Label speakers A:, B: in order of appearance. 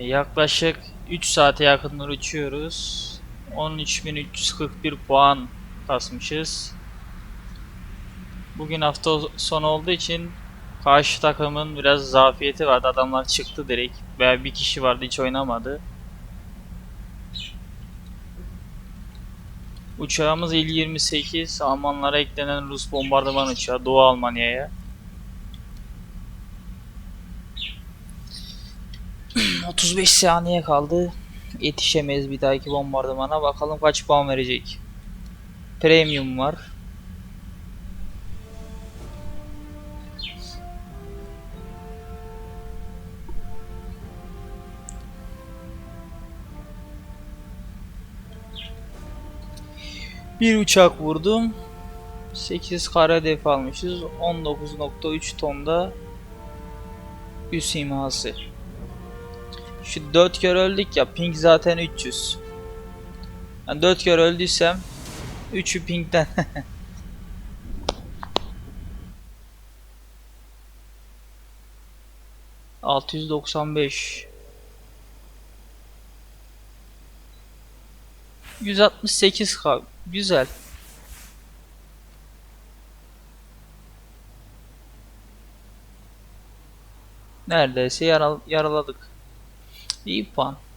A: Yaklaşık 3 saate yakındır uçuyoruz. 13.341 puan kasmışız. Bugün hafta sonu olduğu için karşı takımın biraz zafiyeti vardı. Adamlar çıktı direkt. Veya bir kişi vardı hiç oynamadı. Uçağımız İl-28. Almanlara eklenen Rus bombardıman uçağı Doğu Almanya'ya. 35 saniye kaldı. Yetişemeyiz bir dahaki bombardımana. Bakalım kaç puan verecek. Premium var. Bir uçak vurdum. 8 kara hedef almışız. 19.3 tonda üs imhası. Şu 4 kere öldük ya ping zaten 300. Yani 4 kere öldüysem 3'ü pingden. ...695... ...168 k güzel. Neredeyse yaral yaraladık. İyi puan.